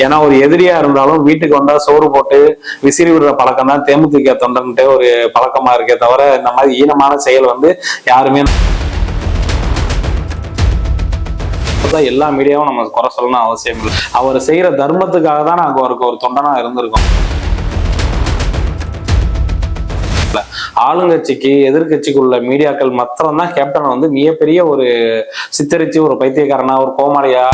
ஏன்னா ஒரு எதிரியா இருந்தாலும் வீட்டுக்கு வந்தா சோறு போட்டு விசிறி விடுற பழக்கம் தான் தேமுதிக தொண்டன்ட்டு ஒரு பழக்கமா இருக்கே தவிர இந்த மாதிரி ஈனமான செயல் வந்து யாருமே தான் எல்லா மீடியாவும் நம்ம குறை சொல்லணும் அவசியம் இல்லை. அவர் செய்யற தர்மத்துக்காக தான் நாங்கள் அவருக்கு ஒரு தொண்டனா இருந்திருக்கோம். ஆளுங்கட்சிக்கு எதிர்கட்சிக்கு உள்ள மீடியாக்கள் மாத்திரம்தான் கேப்டன் கேப்டனை வந்து மிகப்பெரிய ஒரு சித்தரிச்சு ஒரு பைத்தியக்காரனா ஒரு கோமாளியா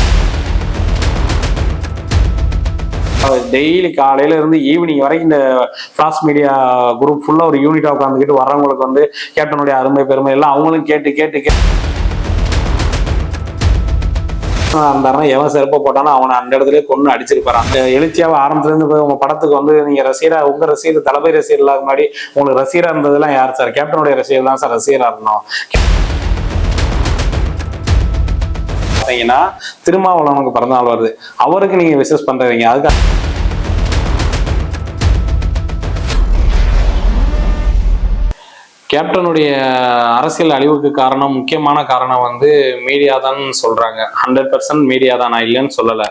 டெய்லி காலையில இருந்து ஈவினிங் வரைக்கும் இந்த ஃபிளாஷ் மீடியா குரூப் ஃபுல்லா ஒரு யூனிட்டா உட்காந்துக்கிட்டு வர்றவங்களுக்கு வந்து கேப்டனுடைய அருமை பெருமை எல்லாம் அவங்களும் கேட்டு கேட்டு கேட்டு. இருந்தாருன்னா எவன் செருப்பை போட்டானோ அவனை அந்த இடத்துல கொண்டு அடிச்சிருப்பாரு அந்த எழுச்சியாவை ஆரம்பத்துலேருந்து போய் உங்கள் படத்துக்கு வந்து நீங்கள் ரசிகரா உங்கள் ரசிகர் தளபதி ரசிகர் இல்லாத முன்னாடி உங்களுக்கு ரசீரா இருந்ததெல்லாம் யார் சார்? கேப்டனுடைய ரசிகர் தான் சார் ரசிகராக இருந்தோம். பார்த்தீங்கன்னா திருமாவளவனுக்கு பிறந்தநாள் வருது. அவருக்கு நீங்க விசஸ் பண்ணுறீங்க அதுக்காக கேப்டனுடைய அரசியல் அழிவுக்கு காரணம் முக்கியமான காரணம் வந்து மீடியா தான் சொல்றாங்க. ஹண்ட்ரட் பர்சன்ட் மீடியா தான் நான் இல்லைன்னு சொல்லல.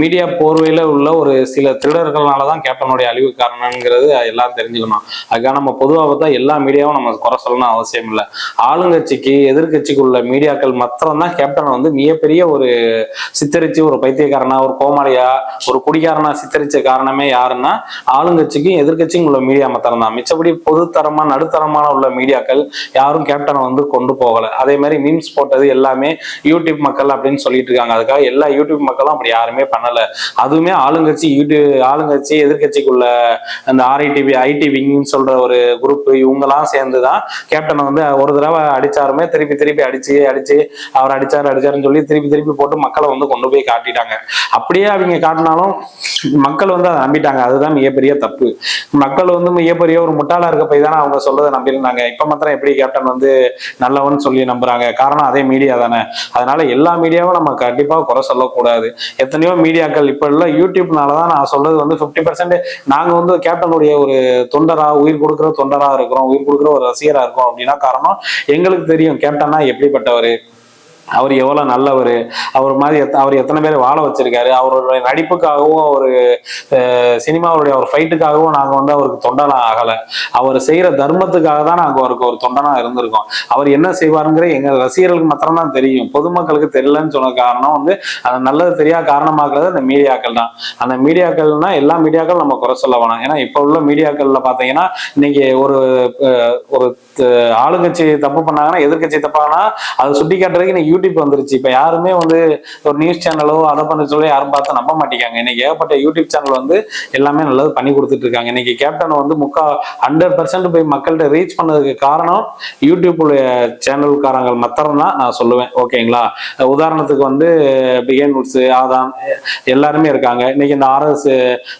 மீடியா போர்வையில உள்ள ஒரு சில திருடர்களால தான் கேப்டனுடைய அழிவுக்கு காரணங்கிறது எல்லாம் தெரிஞ்சுக்கணும். அதுக்காக நம்ம பொதுவாக பார்த்தா எல்லா மீடியாவும் நம்ம குறை சொல்லணும் அவசியம் இல்லை. ஆளுங்கட்சிக்கு எதிர்கட்சிக்கு உள்ள மீடியாக்கள் மாத்திரம் தான் கேப்டனை வந்து மிகப்பெரிய ஒரு சித்தரிச்சு ஒரு பைத்தியக்காரனா ஒரு கோமாளியா ஒரு குடிகாரனா சித்தரிச்ச காரணமே யாருன்னா ஆளுங்கட்சிக்கும் எதிர்கட்சிக்கும் உள்ள மீடியா மாத்திரம் தான் மிச்சபடி பொதுத்தரமா நடுத்தரமான உள்ள மீடியாக்கள் யாரும் கேப்டனை வந்து கொண்டு போகல. அதே மாதிரி மீம்ஸ் போட்டது எல்லாமே யூடியூப் மக்கள் அப்படின்னு சொல்லிட்டு இருக்காங்க. அதுக்காக எல்லா யூடியூப் மக்களும் அப்படி யாருமே பண்ணல. அதுவுமே ஆளுங்கட்சி யூடியூப் ஆளுங்கட்சி எதிர்கட்சிக்குள்ள அந்த ஆர்ஐடிபி ஐடி விங்னு சொல்ற ஒரு குரூப் இவங்கெல்லாம் சேர்ந்து தான் கேப்டனை வந்து ஒரு தடவை அடிச்சாருமே திருப்பி திருப்பி அடிச்சு அடிச்சு அவர் அடிச்சாரு அடிச்சாருன்னு சொல்லி திருப்பி திருப்பி போட்டு மக்களை வந்து கொண்டு போய் காட்டிட்டாங்க. அப்படியே அவங்க காட்டினாலும் மக்கள் வந்து அதை நம்பிட்டாங்க. அதுதான் மிகப்பெரிய தப்பு. மக்கள் வந்து மிகப்பெரிய ஒரு முட்டாளா இருக்க போய் தானே அவங்க சொல்றதை நம்பியிருந்தாங்க. இப்ப மாத்திரம் எப்படி கேப்டன் வந்து நல்லவன் சொல்லி நம்புறாங்க? காரணம் அதே மீடியா தானே. அதனால எல்லா மீடியாவும் நம்ம கண்டிப்பா குறை சொல்லக்கூடாது. எத்தனையோ மீடியாக்கள் இப்ப உள்ள யூடியூப்னால தான் நான் சொல்றது வந்து ஃபிஃப்டி பர்சன்ட் நாங்க வந்து கேப்டனுடைய ஒரு தொண்டரா உயிர் கொடுக்குற தொண்டரா இருக்கிறோம் உயிர் கொடுக்குற ஒரு ரசிகரா இருக்கோம் அப்படின்னா காரணம் எங்களுக்கு தெரியும். கேப்டன்னா எப்படிப்பட்டவர்? அவர் எவ்வளவு நல்லவர்? அவர் மாதிரி எத் அவர் எத்தனை பேர் வாழ வச்சிருக்காரு? அவருடைய நடிப்புக்காகவும் அவர் சினிமாவுடைய அவர் ஃபைட்டுக்காகவும் நாங்க வந்து அவருக்கு தொண்டனா ஆகல. அவர் செய்யற தர்மத்துக்காக தான் நாங்க அவருக்கு ஒரு தொண்டனா இருந்திருக்கோம். அவர் என்ன செய்வாருங்கிற எங்க ரசிகர்களுக்கு மாத்திரம்தான் தெரியும். பொதுமக்களுக்கு தெரியலன்னு சொன்ன காரணம் வந்து அந்த நல்லது தெரியாத காரணமாக்குறது அந்த மீடியாக்கள் தான். அந்த மீடியாக்கள்னா எல்லா மீடியாக்கள் நம்ம குறை சொல்ல வேணாம். ஏன்னா இப்ப உள்ள மீடியாக்கள்ல பாத்தீங்கன்னா இன்னைக்கு ஒரு ஒரு ஆளுங்கட்சி தப்பு பண்ணாங்கன்னா எதிர்க்கட்சி தப்பானா அதை சுட்டி காட்டுறதுக்கு இன்னைக்கு யூடியூப் வந்துருச்சு. இப்போ யாருமே வந்து ஒரு நியூஸ் சேனலோ அதை பண்ண சொல்லி யாரும் பார்த்து நம்ப மாட்டேங்காங்க. இன்னைக்கு ஏகப்பட்ட யூடியூப் சேனல் வந்து எல்லாமே நல்லது பண்ணி கொடுத்துட்டு இருக்காங்க. இன்னைக்கு கேப்டன் வந்து முக்கா ஹண்ட்ரட் பர்சன்ட் போய் மக்கள்கிட்ட ரீச் பண்ணதுக்கு காரணம் யூடியூப்புடைய சேனல்காரங்க மாத்திரம் தான் நான் சொல்லுவேன். ஓகேங்களா உதாரணத்துக்கு வந்து பிகேன் உட்ஸ் ஆதாம் எல்லாருமே இருக்காங்க. இன்னைக்கு இந்த ஆர்எஸ்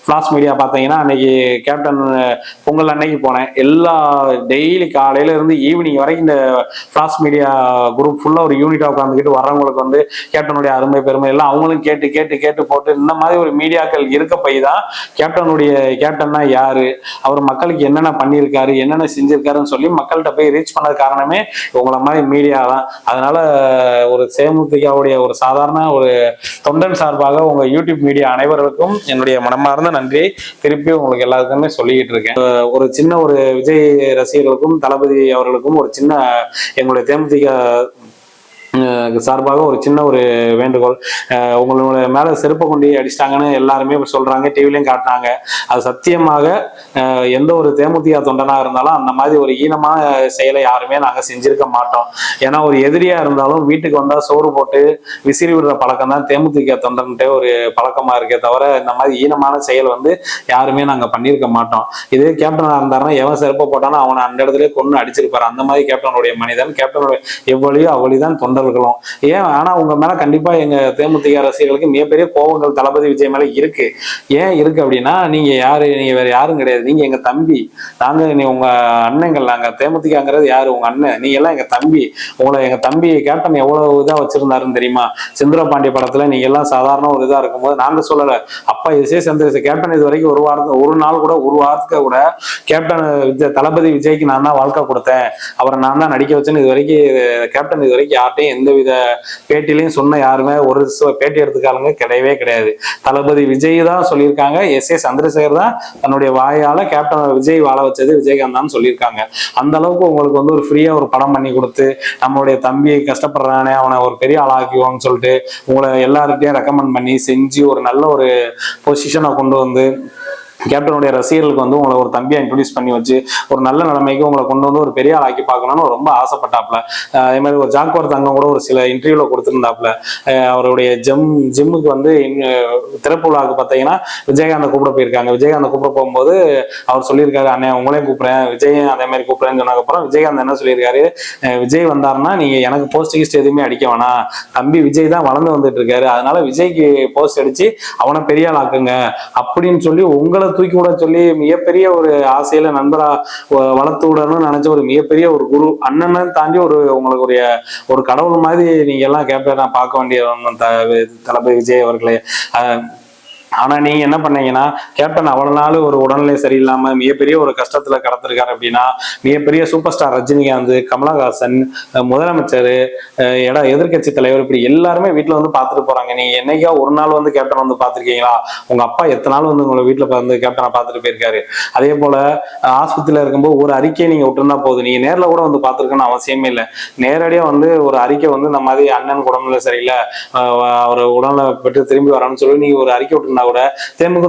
ஃப்ளாஷ் மீடியா பார்த்தீங்கன்னா அன்னைக்கு கேப்டன் பொங்கல் அன்னைக்கு போனேன். எல்லா டெய்லி காலையில இருந்து ஈவினிங் வரைக்கும் இந்த ஃப்ளாஷ் மீடியா குரூப் ஃபுல்லாக ஒரு யூனிட்டாக உட்காந்துக்கிட்டு வர்றவங்களுக்கு வந்து கேப்டனுடைய அருமை பெருமை எல்லாம் அவங்களும் கேட்டு கேட்டு கேட்டு போட்டு இந்த மாதிரி ஒரு மீடியாக்கள் இருக்க பை தான் கேப்டனுடைய கேப்டன்னா யாரு? அவர் மக்களுக்கு என்னென்ன பண்ணியிருக்காரு என்னென்ன செஞ்சிருக்காருன்னு சொல்லி மக்கள்கிட்ட போய் ரீச் பண்ண காரணமே உங்களை மாதிரி மீடியா தான். அதனால ஒரு சேமுதிகாவுடைய ஒரு சாதாரண ஒரு தொண்டன் சார்பாக உங்க யூடியூப் மீடியா அனைவருக்கும் என்னுடைய மனமார்ந்த நன்றியை திருப்பி உங்களுக்கு எல்லாருக்குமே சொல்லிக்கிட்டு இருக்கேன். ஒரு சின்ன ஒரு விஜய் ரசிகர்களுக்கும் தளபதி அவர்களுக்கும் ஒரு சின்ன எங்களுடைய தேமுதிக சார்பாக ஒரு சின்ன ஒரு வேண்டுகோள். உங்களோட மேல செருப்பை கொண்டு அடிச்சிட்டாங்கன்னு எல்லாருமே இப்ப சொல்றாங்க டிவிலையும் காட்டினாங்க. அது சத்தியமாக எந்த ஒரு தேமுதிக தொண்டனா இருந்தாலும் அந்த மாதிரி ஒரு ஈனமான செயலை யாருமே நாங்க செஞ்சிருக்க மாட்டோம். ஏன்னா ஒரு எதிரியா இருந்தாலும் வீட்டுக்கு வந்தால் சோறு போட்டு விசிறி விடுற பழக்கம் தான் தேமுதிக தொண்டன்ட்டே ஒரு பழக்கமா இருக்கே தவிர இந்த மாதிரி ஈனமான செயல் வந்து யாருமே நாங்க பண்ணியிருக்க மாட்டோம். இதே கேப்டனா இருந்தாருன்னா எவன் செருப்பை போட்டானோ அவனை அந்த இடத்துல கொண்டு அடிச்சிருப்பாரு. அந்த மாதிரி கேப்டனுடைய மனிதன் கேப்டனுடைய எவ்வளியோ அவ்வளிதான் தொண்டர்களும். ஏன்? ஆனா உங்க மேல கண்டிப்பா எங்க தேமுதிக ரசிகர்களுக்கு மிகப்பெரிய கோபங்கள் தளபதி விஜய் மேல இருக்கு. ஏன் இருக்கு அப்படின்னா நீங்க யாரு? நீங்க வேற யாரும் கிடையாது. நீங்க எங்க தம்பி. நாங்க நீ உங்க அண்ணங்கள் நாங்க தேமுதிகங்கிறது யாரு? உங்க அண்ணன். நீங்க எல்லாம் எங்க தம்பி. உங்களை எங்க தம்பி கேப்டன் எவ்வளவு இதா வச்சிருந்தாருன்னு தெரியுமா? செந்துர பாண்டிய படத்துல நீங்க எல்லாம் சாதாரண ஒரு இதா இருக்கும்போது நாங்க சொல்லல. அப்பா இசை சந்திர கேப்டன் இது வரைக்கும் ஒரு வாரத்துக்கு ஒரு நாள் கூட ஒரு வாரத்துக்கு கூட கேப்டன் விஜய் தளபதி விஜய்க்கு நான் தான் வாழ்க்கை கொடுத்தேன். அவரை நான் தான் நடிக்க வச்சேன்னு இது வரைக்கும் கேப்டன் இது வரைக்கும் யார்ட்டையும் எந்தவித பேட்டிலையும் சொன்ன யாருமே ஒரு பேட்டி எடுத்துக்காளுங்க கிடையவே கிடையாது. தளபதி விஜய் தான் சொல்லியிருக்காங்க. எஸ் ஏ சந்திரசேகர் தான் தன்னுடைய வாயால கேப்டன் விஜய் வாழ வச்சது விஜயகாந்த் தான் சொல்லியிருக்காங்க. அந்த அளவுக்கு உங்களுக்கு வந்து ஒரு ஃப்ரீயா ஒரு படம் பண்ணி கொடுத்து நம்மளுடைய தம்பியை கஷ்டப்படுறானே அவனை ஒரு பெரிய ஆளாக்கிவோன்னு சொல்லிட்டு உங்களை எல்லார்கிட்டையும் ரெக்கமெண்ட் பண்ணி செஞ்சு ஒரு நல்ல ஒரு பொசிஷனை கொண்டு வந்து கேப்டனுடைய ரசிகர்களுக்கு வந்து உங்களை ஒரு தம்பியா இன்ட்ரடியூஸ் பண்ணி வச்சு ஒரு நல்ல நிலைமைக்கு உங்களை கொண்டு வந்து ஒரு பெரிய ஆளாக்கி பார்க்கணும்னு ரொம்ப ஆசைப்பட்டாப்ல அதே மாதிரி ஒரு ஜாக்வர் தங்கம் கூட ஒரு சில இன்டர்வியூல கொடுத்துருந்தாப்ல அவருடைய ஜிம் ஜிம்முக்கு வந்து திறப்பு விழாவுக்கு பார்த்தீங்கன்னா விஜயகாந்தை கூப்பிட போயிருக்காங்க. விஜயகாந்த் கூப்பிட போகும்போது அவர் சொல்லியிருக்காரு அண்ணே உங்களையும் கூப்பிடுறேன். விஜயும் அதே மாதிரி கூப்பிடுறேன்னு சொன்னதுக்கப்புறம் விஜயகாந்த் என்ன சொல்லியிருக்காரு? விஜய் வந்தாருன்னா நீங்க எனக்கு போஸ்ட் கிஸ்ட் எதுவுமே அடிக்க வேணாம். தம்பி விஜய் தான் வளர்ந்து வந்துட்டு இருக்காரு. அதனால விஜய்க்கு போஸ்ட் அடிச்சு அவனை பெரிய ஆள் ஆக்குங்க அப்படின்னு சொல்லி உங்களை தூக்கி விட சொல்லி மிகப்பெரிய ஒரு ஆசையில நண்பரா வளர்த்து விடணும்னு நினைச்ச ஒரு மிகப்பெரிய ஒரு குரு அண்ணனை தாண்டி ஒரு உங்களுக்கு ஒரு ஒரு கடவுள் மாதிரி நீங்க எல்லாம் கேட்பேன் நான் பார்க்க வேண்டிய த- தளபதி விஜய் அவர்களே. ஆனால் ஆனா என்ன பண்ணீங்கன்னா கேப்டன் அவ்வளவு நாள் ஒரு உடல்நிலை சரியில்லாம மிகப்பெரிய ஒரு கஷ்டத்துல கடத்திருக்காரு அப்படின்னா மிகப்பெரிய சூப்பர் ஸ்டார் ரஜினிகாந்த் கமலஹாசன் முதலமைச்சர் அஹ் இட எதிர்க்கட்சி தலைவர் இப்படி எல்லாருமே வீட்டுல வந்து பார்த்துட்டு போறாங்க. நீங்கள் என்னைக்கா ஒரு நாள் வந்து கேப்டன் வந்து பார்த்துருக்கீங்களா? உங்க அப்பா எத்தனை நாள் வந்து உங்களை வீட்டுல வந்து கேப்டனை பார்த்துட்டு போயிருக்காரு? அதே போல ஆஸ்பத்திரியில் இருக்கும்போது ஒரு அறிக்கையை நீங்க விட்டுருந்தா போதும். நீங்க நேர்ல கூட வந்து பார்த்துருக்கணும்னு அவசியமே இல்லை. நேரடியா வந்து ஒரு அறிக்கை வந்து இந்த மாதிரி அண்ணன் உடம்புல சரியில்லை அவர் உடல்நிலை பெற்று திரும்பி வரணும்னு சொல்லி நீங்க ஒரு அறிக்கை விட்டுருந்தா இருந்தா கூட தேமுக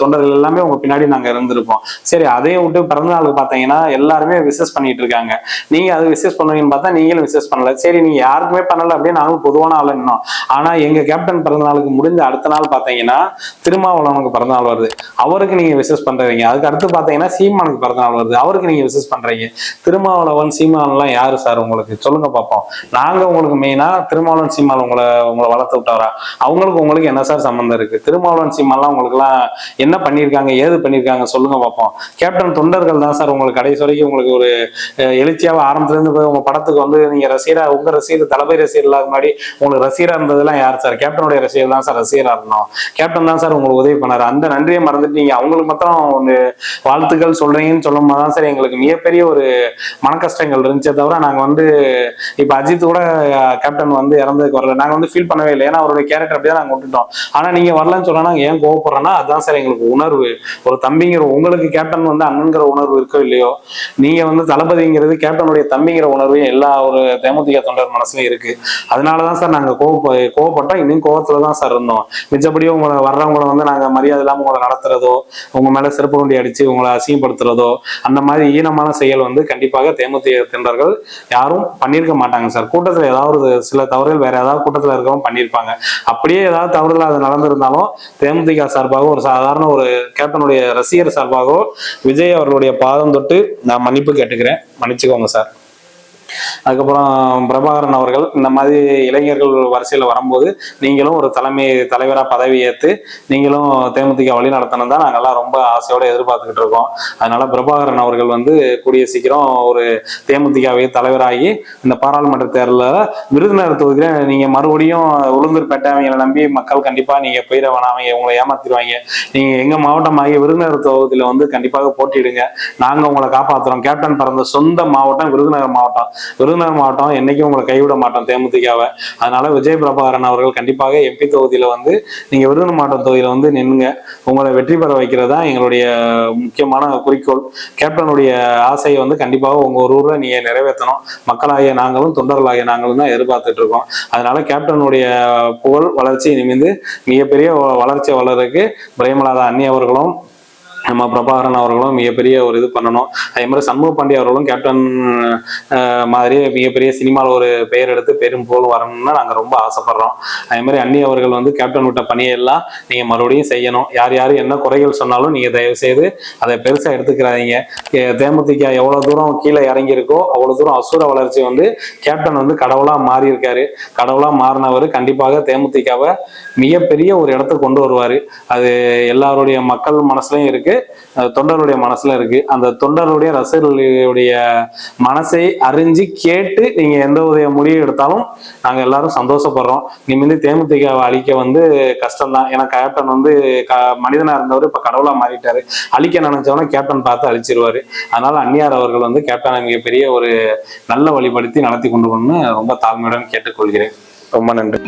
தொண்டர்கள் எல்லாமே உங்க பின்னாடி நாங்க இருந்திருப்போம். சரி அதையும் விட்டு பிறந்த நாளுக்கு பாத்தீங்கன்னா எல்லாருமே விசஸ் பண்ணிட்டு இருக்காங்க. நீங்க அது விசஸ் பண்ணுவீங்கன்னு பார்த்தா நீங்களும் விசஸ் பண்ணல. சரி நீங்க யாருக்குமே பண்ணல அப்படின்னு நாங்களும் பொதுவான ஆள் இன்னும் ஆனா எங்க கேப்டன் பிறந்த நாளுக்கு முடிஞ்ச அடுத்த நாள் பாத்தீங்கன்னா திருமாவளவனுக்கு பிறந்த நாள் வருது. அவருக்கு நீங்க விசஸ் பண்றீங்க. அதுக்கு அடுத்து பாத்தீங்கன்னா சீமானுக்கு பிறந்த நாள் வருது. அவருக்கு நீங்க விசஸ் பண்றீங்க. திருமாவளவன் சீமான்லாம் யாரு சார் உங்களுக்கு? சொல்லுங்க பார்ப்போம் நாங்க உங்களுக்கு மெயினா திருமாவளவன் சீமான் உங்களை உங்களை வளர்த்து விட்டாரா அவங்களுக்கு உங்களுக்கு என்ன சார் சம்மந்தம் இருக்கு? திருமாவளவன் சீமான்லாம் உங்களுக்கு என்ன பண்ணியிருக்காங்க ஏது பண்ணியிருக்காங்க சொல்லுங்க பார்ப்போம். கேப்டன் தொண்டர்கள் தான் சார் உங்களுக்கு கடைசி வரைக்கும் உங்களுக்கு ஒரு எழுச்சியாக எழுச்சியாவ போய் உங்க படத்துக்கு வந்து நீங்க ரசீரா உங்க ரசிகர் தளபதி ரசிகர் இல்லாத முன்னாடி உங்களுக்கு ரசிகரா இருந்ததெல்லாம் யார் சார்? கேப்டனுடைய ரசிகர் தான் சார் ரசிகரா இருந்தோம். கேப்டன் தான் சார் உங்களுக்கு உதவி பண்ணாரு. அந்த நன்றியை மறந்துட்டு நீங்க அவங்களுக்கு மாத்திரம் ஒன்று வாழ்த்துக்கள் சொல்றீங்கன்னு சொல்லும் போது தான் சார் எங்களுக்கு மிகப்பெரிய ஒரு மன கஷ்டங்கள் இருந்துச்சே தவிர நாங்க வந்து இப்போ அஜித் கூட கேப்டன் வந்து இறந்ததுக்கு வரல. நாங்க வந்து ஃபீல் பண்ணவே இல்லை. ஏன்னா அவருடைய கேரக்டர் அப்படியே நாங்கள் விட்டுட்டோம். ஆனா நீங்க வரலன்னு சொன்னால் ஏன் கோவப்படுறோம்னா அதான் சார் எங்களுக்கு உணர்வு. ஒரு தம்பிங்கிற உங்களுக்கு கேப்டன் வந்து அண்ணன்கிற உணர்வு இருக்கோ இல்லையோ நீங்க வந்து தளபதிங்கிறது கேப்டனுடைய தம்பிங்கிற உணர்வு எல்லா ஒரு தேமுதிக தொண்டர் மனசுலயும் இருக்கு. அதனாலதான் சார் நாங்க கோவப்ப கோவப்பட்டோம். இன்னும் கோவத்துல தான் சார் இருந்தோம். மிச்சபடியும் உங்களை வர்றவங்களை வந்து நாங்க மரியாதை இல்லாம உங்களை நடத்துறதோ உங்க மேல சிறப்பு வண்டி அடிச்சு உங்களை அசிங்கப்படுத்துறதோ அந்த மாதிரி ஈனமான செயல் வந்து கண்டிப்பாக தேமுதிக தொண்டர்கள் யாரும் பண்ணியிருக்க மாட்டாங்க சார். கூட்டத்துல ஏதாவது சில தவறுகள் வேற ஏதாவது கூட்டத்துல இருக்கவும் பண்ணியிருப்பாங்க. அப்படியே ஏதாவது தவறுகள் அது நடந்திருந்தாலும் தேமுதிக சார்பாக ஒரு சாதாரண ஒரு கேப்டனுடைய ரசிகர் சார்பாகவோ விஜய் அவர்களுடைய பாதம் தொட்டு நான் மன்னிப்பு கேட்டுக்கிறேன். மன்னிச்சுக்கோங்க சார். அதுக்கப்புறம் பிரபாகரன் அவர்கள் இந்த மாதிரி இளைஞர்கள் வரிசையில் வரும்போது நீங்களும் ஒரு தலைமை தலைவராக பதவி ஏற்று நீங்களும் தேமுதிக வழி நடத்தணும் தான் நாங்கள்லாம் ரொம்ப ஆசையோட எதிர்பார்த்துக்கிட்டு இருக்கோம். அதனால பிரபாகரன் அவர்கள் வந்து கூடிய சீக்கிரம் ஒரு தேமுதிகவை தலைவராகி இந்த பாராளுமன்ற தேர்தலில் விருதுநகர் தொகுதியில் நீங்கள் மறுபடியும் உளுந்தூர்பேட்டை அவங்களை நம்பி மக்கள் கண்டிப்பாக நீங்கள் போயிட வேணாம் அவங்க உங்களை ஏமாத்திடுவாங்க. நீங்கள் எங்கள் மாவட்டமாகிய விருதுநகர் தொகுதியில் வந்து கண்டிப்பாக போட்டியிடுங்க. நாங்கள் உங்களை காப்பாற்றுறோம் கேப்டன் பிறந்த சொந்த மாவட்டம் விருதுநகர் மாவட்டம். விருதுநகர் மாவட்டம் என்னைக்கும் உங்களை கைவிட மாட்டோம் தேமுதிகாவை. அதனால விஜய் பிரபாகரன் அவர்கள் கண்டிப்பாக எம்பி தொகுதியில வந்து நீங்க விருதுநகர் மாவட்ட தொகுதியில வந்து நின்னுங்க. உங்களை வெற்றி பெற வைக்கிறது தான் எங்களுடைய முக்கியமான குறிக்கோள். கேப்டனுடைய ஆசையை வந்து கண்டிப்பாக உங்க ஒரு ஊர்ல நீங்க நிறைவேற்றணும். மக்களாகிய நாங்களும் தொண்டர்களாகிய நாங்களும் தான் எதிர்பார்த்துட்டு இருக்கோம். அதனால கேப்டனுடைய புகழ் வளர்ச்சி நிமிந்து மிகப்பெரிய வ- வளர்ச்சி வளர்றதுக்கு பிரேமலாதா அண்ணி அவர்களும் நம்ம பிரபாகரன் அவர்களும் மிகப்பெரிய ஒரு இது பண்ணணும். அதே மாதிரி சண்முக பாண்டிய அவர்களும் கேப்டன் மாதிரி மிகப்பெரிய சினிமாவில் ஒரு பெயர் எடுத்து பெரும் போல் வரணும்னு நாங்கள் ரொம்ப ஆசைப்படுறோம். அதே மாதிரி அண்ணி அவர்கள் வந்து கேப்டன் விட்ட பணியெல்லாம் நீங்கள் மறுபடியும் செய்யணும். யார் யார் என்ன குறைகள் சொன்னாலும் நீங்கள் தயவு செய்து அதை பெருசாக எடுத்துக்கிறாதீங்க. தேமுதிக எவ்வளோ தூரம் கீழே இறங்கியிருக்கோ அவ்வளோ தூரம் அசுர வளர்ச்சி வந்து கேப்டன் வந்து கடவுளாக மாறி இருக்காரு கடவுளாக மாறினவர் கண்டிப்பாக தேமுதிகவை மிகப்பெரிய ஒரு இடத்துக்கு கொண்டு வருவார். அது எல்லாருடைய மக்கள் மனசுலையும் இருக்கு. அஹ் தொண்டருடைய மனசுல இருக்கு. அந்த தொண்டருடைய ரசிகர்களுடைய மனசை அறிஞ்சு கேட்டு நீங்க எந்த உதய முடிவு எடுத்தாலும் நாங்க எல்லாரும் சந்தோஷப்படுறோம். இனிமேல் தேமுதிக அழிக்க வந்து கஷ்டம்தான். ஏன்னா கேப்டன் வந்து க மனிதனா இருந்தவர் இப்ப கடவுளா மாறிட்டாரு. அழிக்க நினைச்சவனா கேப்டன் பார்த்து அழிச்சிருவாரு. அதனால அந்நியார் அவர்கள் வந்து கேப்டனை மிகப்பெரிய ஒரு நல்ல வழிபடுத்தி நடத்தி கொண்டு போகணும்னு ரொம்ப தாழ்மையுடன் கேட்டுக்கொள்கிறேன். ரொம்ப நன்றி.